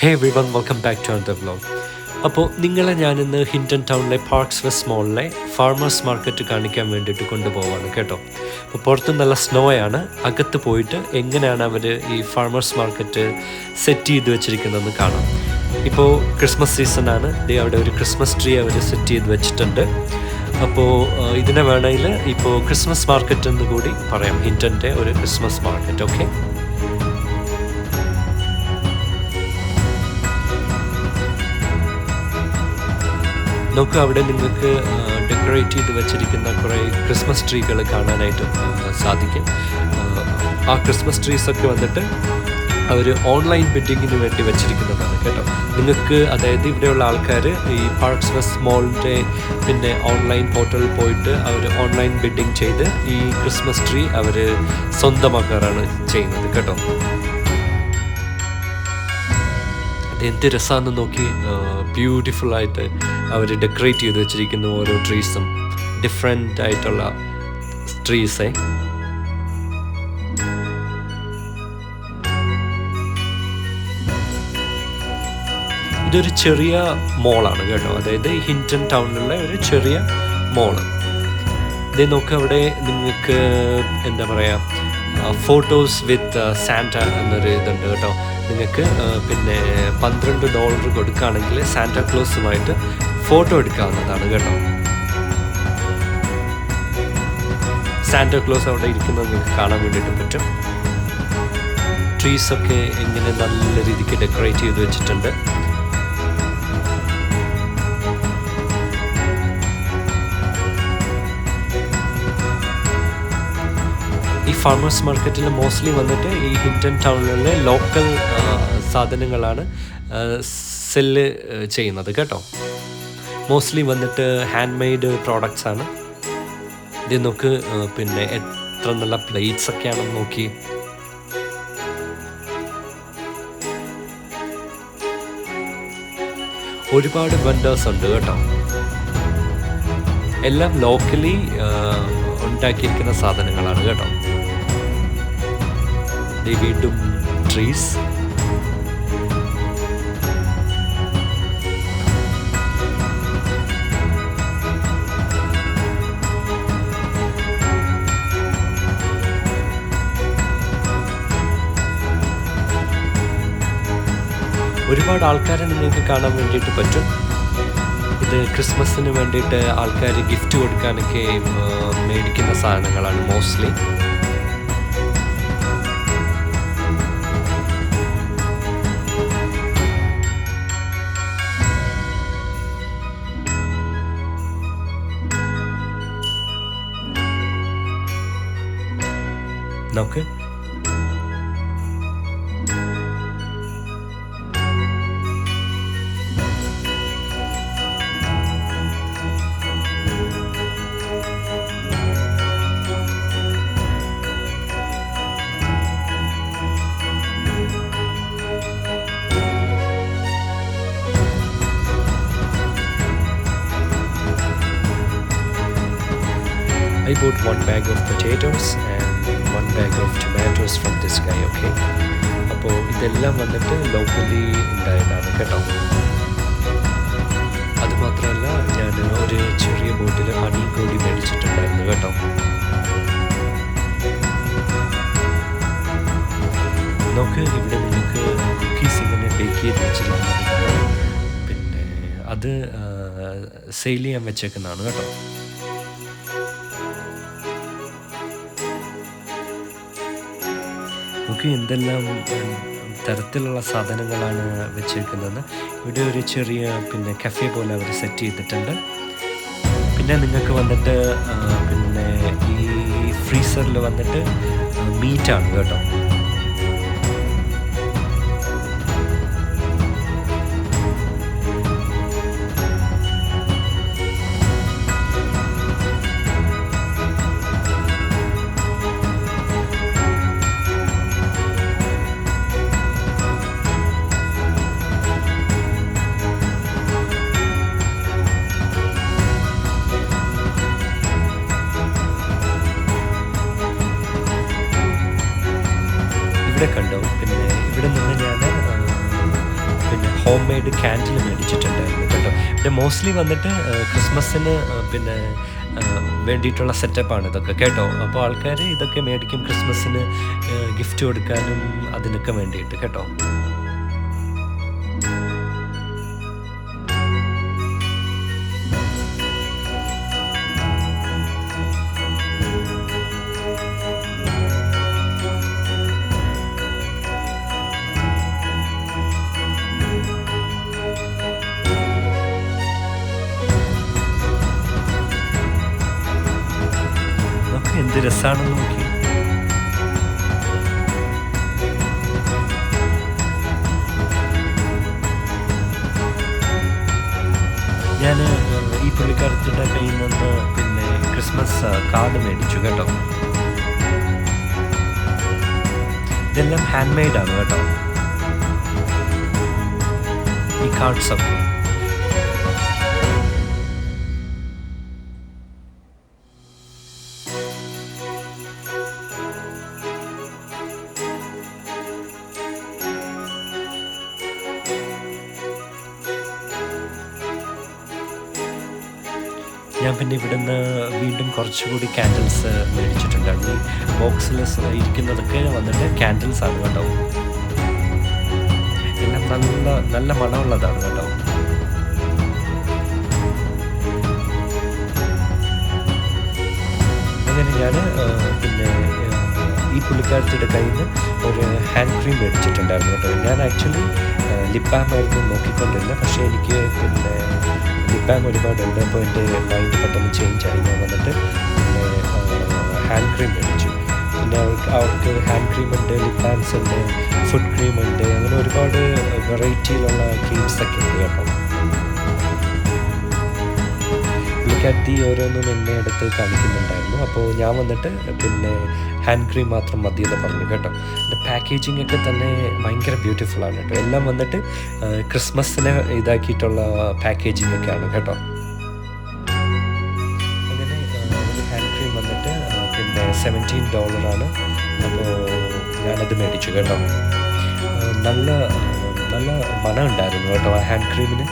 Hey everyone welcome back to another vlog അപ്പോൾ നിങ്ങളെ ഞാനിന്ന് ഹിന്റൺ ടൗണിലെ പാർക്സ് വെസ്റ്റ് മോളിലെ ഫാർമേഴ്സ് മാർക്കറ്റ് കാണിക്കാൻ വേണ്ടിയിട്ട് കൊണ്ടുപോവാണ് കേട്ടോ. അപ്പോൾ പുറത്ത് നല്ല സ്നോ ആണ്. അകത്ത് പോയിട്ട് എങ്ങനെയാണ് അവർ ഈ ഫാർമേഴ്സ് മാർക്കറ്റ് സെറ്റ് ചെയ്ത് വെച്ചിരിക്കുന്നതെന്ന് കാണാം. ഇപ്പോൾ ക്രിസ്മസ് സീസണാണ് അവിടെ ഒരു ക്രിസ്മസ് ട്രീ അവർ സെറ്റ് ചെയ്ത് വെച്ചിട്ടുണ്ട്. അപ്പോൾ ഇതിനെ വേണമെങ്കിൽ ഇപ്പോൾ ക്രിസ്മസ് മാർക്കറ്റ് എന്ന് കൂടി പറയാം. ഹിന്റന്റെ ഒരു ക്രിസ്മസ് മാർക്കറ്റ് ഓക്കെ നോക്കുക അവിടെ നിങ്ങൾക്ക് ഡെക്കറേറ്റ് ചെയ്ത് വെച്ചിരിക്കുന്ന കുറേ ക്രിസ്മസ് ട്രീകൾ കാണാനായിട്ട് സാധിക്കും. ആ, ക്രിസ്മസ് ട്രീസ് ഒക്കെ വന്നിട്ട് അവർ ഓൺലൈൻ ബിഡിങ്ങിന് വേണ്ടി വെച്ചിരിക്കുന്നതാണ് കേട്ടോ. നിങ്ങൾക്ക് അതായത് ഇവിടെയുള്ള ആൾക്കാർ ഈ പാർക്സ് വെസ്റ്റ് മോളിന്റെ പിന്നെ ഓൺലൈൻ പോർട്ടലിൽ പോയിട്ട് അവർ ഓൺലൈൻ ബിഡിങ് ചെയ്ത് ഈ ക്രിസ്മസ് ട്രീ അവർ സ്വന്തമാക്കാറാണ് ചെയ്യുന്നത് കേട്ടോ. എന്ത് രസമാണെന്ന് നോക്കി ബ്യൂട്ടിഫുൾ ആയിട്ട് അവർ ഡെക്കറേറ്റ് ചെയ്ത് വെച്ചിരിക്കുന്നു ഓരോ ട്രീസും ഡിഫറെന്റ് ആയിട്ടുള്ള ട്രീസേ ഇതൊരു ചെറിയ മോളാണ് കേട്ടോ. അതായത് ഹിന്റൺ ടൗണിലുള്ള ഒരു ചെറിയ മോൾ ഇത് നോക്ക് അവിടെ നിങ്ങൾക്ക് എന്താ പറയുക ഫോട്ടോസ് വിത്ത് സാന്റ എന്നൊരു ഇതുണ്ട് കേട്ടോ. നിങ്ങൾക്ക് പിന്നെ പന്ത്രണ്ട് ഡോളർ കൊടുക്കുകയാണെങ്കിൽ സാന്റ ക്ലോസുമായിട്ട് ഫോട്ടോ എടുക്കാവുന്നതാണ് കേട്ടോ. സാന്റ ക്ലോസ് അവിടെ ഇരിക്കുന്നത് നിങ്ങൾക്ക് കാണാൻ വേണ്ടിയിട്ട് പറ്റും. ട്രീസൊക്കെ ഇങ്ങനെ നല്ല രീതിക്ക് ഡെക്കറേറ്റ് ചെയ്ത് വെച്ചിട്ടുണ്ട്. ഫാർമേഴ്സ് മാർക്കറ്റിൽ മോസ്റ്റ്ലി വന്നിട്ട് ഈ ഹിൻഡൻ ടൗണിലെ ലോക്കൽ സാധനങ്ങളാണ് സെല്ല് ചെയ്യുന്നത് കേട്ടോ. മോസ്റ്റ്ലി വന്നിട്ട് ഹാൻഡ് മെയ്ഡ് പ്രോഡക്റ്റ്സ് ആണ്. ഇത് നോക്ക് പിന്നെ എത്ര നല്ല പ്ലേറ്റ്സ് ഒക്കെയാണെന്ന് നോക്കി. ഒരുപാട് വെൻഡേഴ്സ് ഉണ്ട് കേട്ടോ. എല്ലാം ലോക്കലി ഉണ്ടാക്കിയിരിക്കുന്ന സാധനങ്ങളാണ് കേട്ടോ. ദേ വീണ്ടും ട്രീസ് ഒരുപാട് ആൾക്കാരെ നിങ്ങൾക്ക് കാണാൻ വേണ്ടിയിട്ട് പറ്റും. ഇത് ക്രിസ്മസിന് വേണ്ടിയിട്ട് ആൾക്കാർ ഗിഫ്റ്റ് കൊടുക്കാനൊക്കെ മേടിക്കുന്ന സാധനങ്ങളാണ് mostly നോക്ക് I bought one bag of potatoes and one of tomatoes from this guy okay? അപ്പോൾ ഇതെല്ലാം വന്നിട്ട് ലോക്കലി ഉണ്ടായതാണ് കേട്ടോ അതുമാത്രമല്ല ഞാൻ ഒരു ചെറിയ ബോട്ടിൽ ഹണി കൂടി മേടിച്ചിട്ടുണ്ടായിരുന്നു കേട്ടോ നോക്ക് ഇവിടെ നിങ്ങൾക്ക് കുക്കീസ് ഇങ്ങനെ ബേക്ക് ചെയ്ത് വെച്ചിരിക്കുന്നത് കാണാം. പിന്നെ അത് സെയിൽ ചെയ്യാൻ വെച്ചേക്കുന്നതാണ് കേട്ടോ നമുക്ക് എന്തെല്ലാം തരത്തിലുള്ള സാധനങ്ങളാണ് വെച്ചിരിക്കുന്നത്. ഇവിടെ ഒരു ചെറിയ പിന്നെ കഫേ പോലെ അവർ സെറ്റ് ചെയ്തിട്ടുണ്ട്. പിന്നെ നിങ്ങൾക്ക് വന്നിട്ട് പിന്നെ ഈ ഫ്രീസറിൽ വന്നിട്ട് മീറ്റാണ് കേട്ടോ. ഹോം മെയ്ഡ് ക്യാൻഡിൽ മേടിച്ചിട്ടുണ്ടായിരുന്നു കേട്ടോ. പിന്നെ മോസ്റ്റ്ലി വന്നിട്ട് ക്രിസ്മസിന് പിന്നെ വേണ്ടിയിട്ടുള്ള സെറ്റപ്പാണ് ഇതൊക്കെ കേട്ടോ. അപ്പോൾ ആൾക്കാർ ഇതൊക്കെ മേടിക്കും ക്രിസ്മസിന് ഗിഫ്റ്റ് കൊടുക്കാനും അതിനൊക്കെ വേണ്ടിയിട്ട് കേട്ടോ. എന്ത് രസാണെന്ന് നോക്കി. ഞാൻ ഈ പുള്ളിക്കാരത്തിന്റെ കയ്യിൽ നിന്ന് പിന്നെ ക്രിസ്മസ് കാർഡ് മേടിച്ചു കേട്ടോ. ഇതെല്ലാം ഹാൻഡ് മെയ്ഡാണ് കേട്ടോ. ഈ കാർഡ്സ് ഞാൻ പിന്നെ ഇവിടുന്ന് വീണ്ടും കുറച്ചുകൂടി ക്യാൻഡിൽസ് മേടിച്ചിട്ടുണ്ടായിരുന്നു ഈ ബോക്സിൽ ഇരിക്കുന്നതൊക്കെ വന്നിട്ട് ക്യാൻഡിൽസ് ആണ് കേട്ടോ. എല്ലാം നല്ല നല്ല മണമുള്ളതാണ് കേട്ടോ. അങ്ങനെ ഞാൻ പിന്നെ ഈ പുള്ളിക്കാരത്തിയുടെ കയ്യിൽ നിന്ന് ഒരു ഹാൻഡ് ക്രീം മേടിച്ചിട്ടുണ്ടായിരുന്നു കേട്ടോ. ഞാൻ ആക്ച്വലി ലിപ്പാമായിരുന്നു നോക്കിക്കൊണ്ടിരുന്നത്. പക്ഷേ എനിക്ക് പിന്നെ ഒരുപാട് ഒരുപാടുണ്ട് അപ്പോൾ എന്റെ മൈൻഡ് പെട്ടെന്ന് ചേഞ്ച് ആയി. ഞാൻ വന്നിട്ട് ഹാൻഡ് ക്രീം മേടിച്ചു. പിന്നെ അവർക്ക് അവർക്ക് ഹാൻഡ് ക്രീം ഉണ്ട് ലിപ് ബാംസ് ഉണ്ട് ഫുഡ് ക്രീം ഉണ്ട് അങ്ങനെ ഒരുപാട് വെറൈറ്റിയിലുള്ള ക്രീംസ് ഒക്കെ ഉണ്ട് കേട്ടോ. പുള്ളിക്കാരത്തി ഓരോന്നും എന്നെ എടുത്ത് കാണിക്കുന്നുണ്ടായിരുന്നു. അപ്പോൾ ഞാൻ വന്നിട്ട് പിന്നെ ഹാൻഡ് ക്രീം മാത്രം മതി എന്ന് പറഞ്ഞു കേട്ടോ. എന്റെ പാക്കേജിംഗ് ഒക്കെ തന്നെ ഭയങ്കര ബ്യൂട്ടിഫുൾ ആണ് കേട്ടോ. എല്ലാം വന്നിട്ട് ക്രിസ്മസിന് ഇതാക്കിയിട്ടുള്ള പാക്കേജിംഗ് ഒക്കെയാണ് കേട്ടോ. അങ്ങനെ ഹാൻഡ് ക്രീം വന്നിട്ട് പിന്നെ സെവന്റീൻ ഡോളറാണ് അപ്പോൾ ഞാനത് മേടിച്ചു കേട്ടോ. നല്ല നല്ല മണം ഉണ്ടായിരുന്നു കേട്ടോ ആ ഹാൻഡ് ക്രീമിന്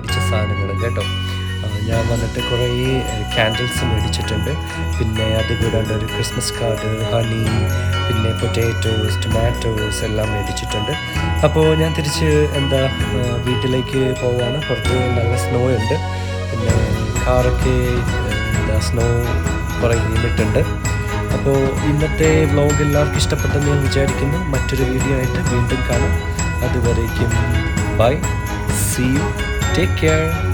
മേടിച്ച സാധനങ്ങൾ കേട്ടോ. ഞാൻ വന്നിട്ട് കുറേ ക്യാൻഡിൽസ് മേടിച്ചിട്ടുണ്ട്. പിന്നെ അത് കൂടാണ്ട് ഒരു ക്രിസ്മസ് കാർഡ് ഹണി പിന്നെ പൊറ്റാറ്റോസ് ടൊമാറ്റോസ് എല്ലാം മേടിച്ചിട്ടുണ്ട്. അപ്പോൾ ഞാൻ തിരിച്ച് എന്താ വീട്ടിലേക്ക് പോവാണ്. പുറത്ത് നല്ല സ്നോ ഉണ്ട്. പിന്നെ കാറൊക്കെ എന്താ സ്നോ കുറേ വീണിട്ടുണ്ട് അപ്പോൾ ഇന്നത്തെ വ്ലോഗ് എല്ലാവർക്കും ഇഷ്ടപ്പെട്ടെന്ന് ഞാൻ വിചാരിക്കുന്നു. മറ്റൊരു വീഡിയോ ആയിട്ട് വീണ്ടും കാണാം. അതുവരേക്കും bye see you Take care.